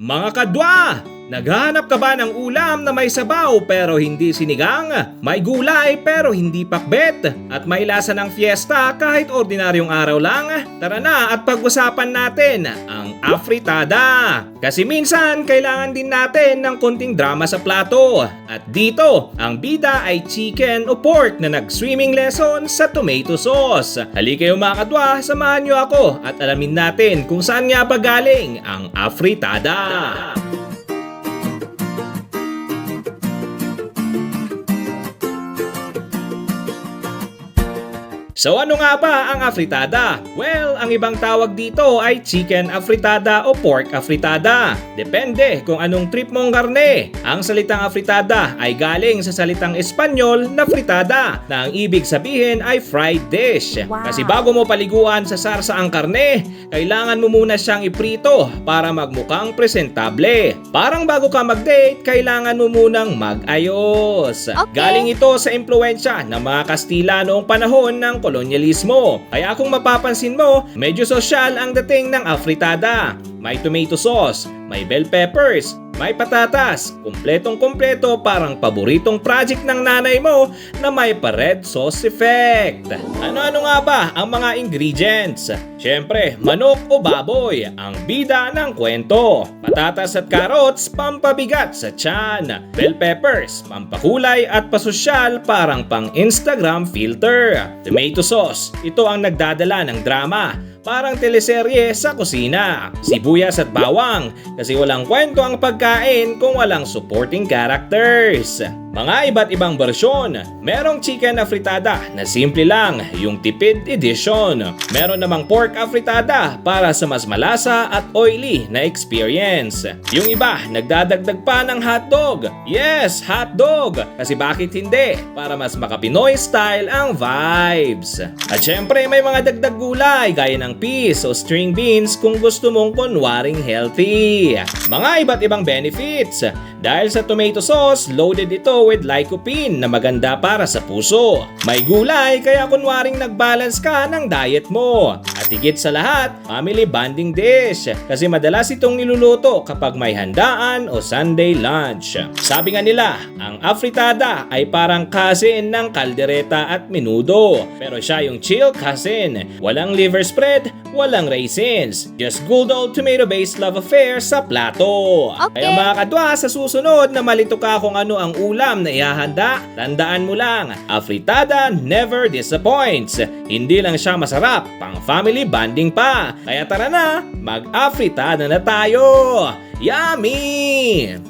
Mga kadwa! Naghanap ka ba ng ulam na may sabaw pero hindi sinigang? May gulay pero hindi pakbet? At may lasa ng fiesta kahit ordinaryong araw lang? Tara na at pag-usapan natin ang afritada. Kasi minsan kailangan din natin ng konting drama sa plato. At dito, ang bida ay chicken o pork na nag-swimming lesson sa tomato sauce. Halika kayo mga kadwa, samahan niyo ako at alamin natin kung saan nga ba galing ang afritada. So ano nga ba ang afritada? Well, ang ibang tawag dito ay chicken afritada o pork afritada. Depende kung anong trip mong karne. Ang salitang afritada ay galing sa salitang Espanyol na fritada na ang ibig sabihin ay fried dish. Wow. Kasi bago mo paliguan sa sarsa ang karne, kailangan mo muna siyang iprito para magmukhang presentable. Parang bago ka mag-date, kailangan mo munang mag-ayos. Okay. Galing ito sa impluensya ng mga Kastila noong panahon ng kolonyalismo. Kaya kung mapapansin mo, medyo sosyal ang dating ng afritada. May tomato sauce, may bell peppers, may patatas, kumpletong kumpleto parang paboritong project ng nanay mo na may pa-red sauce effect. Ano-ano nga ba ang mga ingredients? Siyempre, manok o baboy, ang bida ng kwento. Patatas at carrots, pampabigat sa tiyan. Bell peppers, pampakulay at pasosyal parang pang Instagram filter. Tomato sauce, ito ang nagdadala ng drama parang teleserye sa kusina. Sibuyas at bawang kasi walang kwento ang pagkain kung walang supporting characters. Mga iba't ibang bersyon. Merong chicken afritada na simple lang, yung tipid edition. Meron namang pork afritada para sa mas malasa at oily na experience. Yung iba, nagdadagdag pa ng hotdog. Yes, hotdog! Kasi bakit hindi? Para mas makapinoy style ang vibes. At syempre, may mga dagdag gulay gaya ng peas o string beans kung gusto mong kunwaring healthy. Mga iba't ibang benefits. Dahil sa tomato sauce, loaded ito with lycopene na maganda para sa puso. May gulay kaya kunwaring nag-balance ka ng diet mo. At higit sa lahat, family bonding dish kasi madalas itong niluluto kapag may handaan o Sunday lunch. Sabi nga nila, ang afritada ay parang cousin ng kaldereta at menudo. Pero siya yung chill cousin. Walang liver spread, walang raisins. Just good old tomato-based love affair sa plato. Okay. Kaya mga kadwa, sa susunod na malito ka kung ano ang ulam na ihahanda, tandaan mo lang, afritada never disappoints. Hindi lang siya masarap, pang family bonding pa. Kaya tara na, mag-afritada na tayo! Yummy!